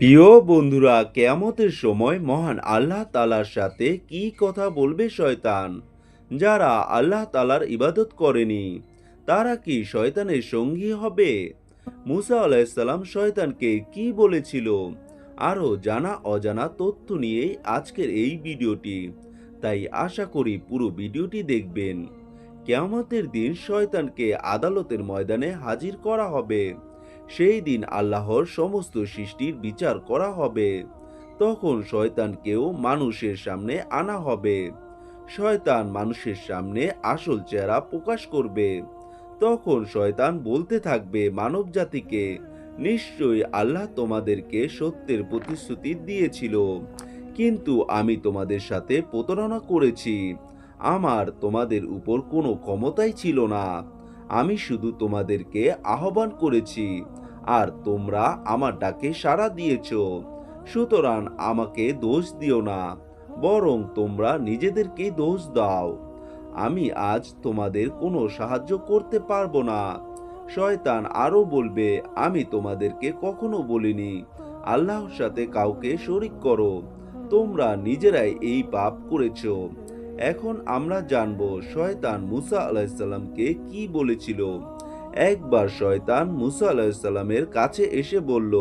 প্রিয় বন্ধুরা, কেয়ামতের সময় মহান আল্লাহ তালার সাথে কি কথা বলবে শয়তান? যারা আল্লাহ তালার ইবাদত করেনি, তারা কি শয়তানের সঙ্গী হবে? মুসা আলাইসাল্লাম শয়তানকে কি বলেছিল? আরও জানা অজানা তথ্য নিয়েই আজকের এই ভিডিওটি। তাই আশা করি পুরো ভিডিওটি দেখবেন। কেয়ামতের দিন শয়তানকে আদালতের ময়দানে হাজির করা হবে। সেই দিন আল্লাহর সমস্ত সৃষ্টির বিচার করা হবে। তখন শয়তানকেও মানুষের সামনে আনা হবে। শয়তান মানুষের সামনে আসল চেহারা প্রকাশ করবে। তখন শয়তান বলতে থাকবে মানব জাতিকে নিশ্চয়ই আল্লাহ তোমাদেরকে সত্যের প্রতিশ্রুতি দিয়েছিল, কিন্তু আমি তোমাদের সাথে প্রতারণা করেছি। আমার তোমাদের উপর কোনো ক্ষমতাই ছিল না। আমি শুধু তোমাদেরকে আহ্বান করেছি, আর তোমরা আমার ডাকে সাড়া দিয়েছ। সুতরাং আমাকে দোষ দিও না, বরং তোমরা নিজেদেরকে দোষ দাও। আমি আজ তোমাদের কোনো সাহায্য করতে পারব না। শয়তান আরও বলবে, আমি তোমাদেরকে কখনো বলিনি, আল্লাহর সাথে কাউকে শরিক করো। তোমরা নিজেরাই এই পাপ করেছ। এখন আমরা জানব শয়তান মুসা আলাহিসাল্লামকে কি বলেছিল। একবার শয়তান মুসা আলাহিসাল্লামের কাছে এসে বলল,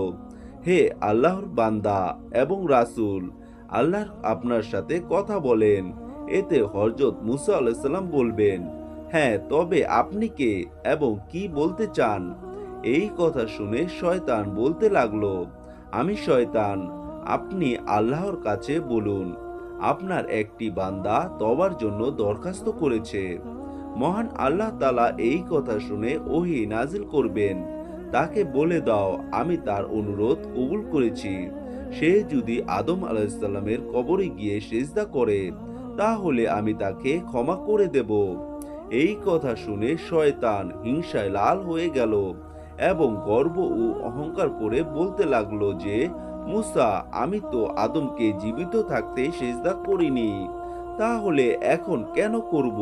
হে আল্লাহর বান্দা এবং রাসূল, আল্লাহ আপনার সাথে কথা বলেন। এতে হরজত মুসা আলাহিসাল্লাম বলবেন হ্যাঁ তবে আপনি কে এবং কি বলতে চান? এই কথা শুনে শয়তান বলতে লাগল, আমি শয়তান, আপনি আল্লাহর কাছে বলুন। আপনার একটি বান্দা তবার জন্য দরখাস্ত করেছে। মহান আল্লাহ তালা এই কথা শুনে ওহি নাজিল করবেন। তাকে বলে দাও, আমি তার অনুরোধ কবুল করেছি। সে যদি আদম আলাহিসাল্লামের কবরে গিয়ে সেজদা করে, তাহলে আমি তাকে ক্ষমা করে দেব। এই কথা শুনে শয়তান হিংসায় লাল হয়ে গেল এবং গর্ব ও অহংকার করে বলতে লাগল যে মুসা, আমি তো আদমকে জীবিত থাকতে সেজদা করিনি, তাহলে এখন কেন করব?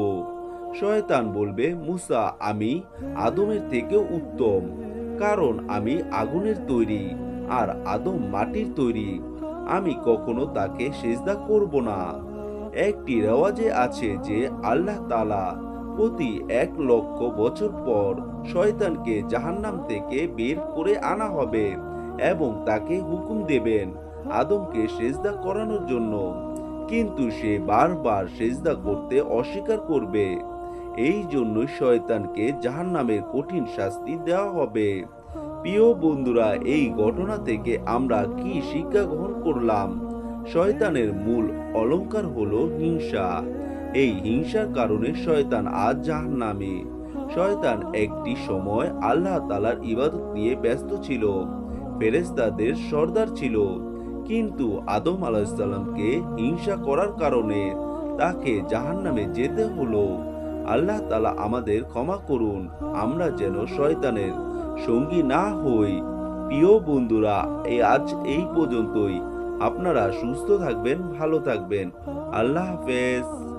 শয়তান বলবে, মুসা, আমি আদমের থেকেও উত্তম, কারণ আমি আগুনের তৈরি আর আদম মাটির তৈরি। আমি কখনো তাকে সেজদা করব না। একটি রেওয়াজে আছে যে, আল্লাহ তালা প্রতি এক লক্ষ বছর পর শয়তানকে জাহান্নাম থেকে বের করে আনা হবে। এবং তাকে হুকুম দেবেন আদমকে সেজদা করানোর জন্য। কিন্তু সে বারবার সেজদা করতে অস্বীকার করবে। এই জন্য শয়তানকে জাহান্নামের কঠিন শাস্তি দেওয়া হবে। প্রিয় বন্ধুরা, এই ঘটনা থেকে আমরা কি শিক্ষা গ্রহণ করলাম? শয়তানের মূল অলংকার হলো হিংসা। এই হিংসার কারণে শয়তান আজ জাহান্নামে। শয়তান একটি সময় আল্লাহ তালার ইবাদত নিয়ে ব্যস্ত ছিল। ফেরেস্তাদের সর্দার ছিল। কিন্তু আদম আলাহিসাল্লামকে হিংসা করার কারণে তাকে জাহান্নামে যেতে হলো। আল্লাহ তালা আমাদের ক্ষমা করুন, আমরা যেন শয়তানের সঙ্গী না হই। প্রিয় বন্ধুরা এই আজ এই পর্যন্তই। আপনারা সুস্থ থাকবেন, ভালো থাকবেন। আল্লাহ হাফেজ।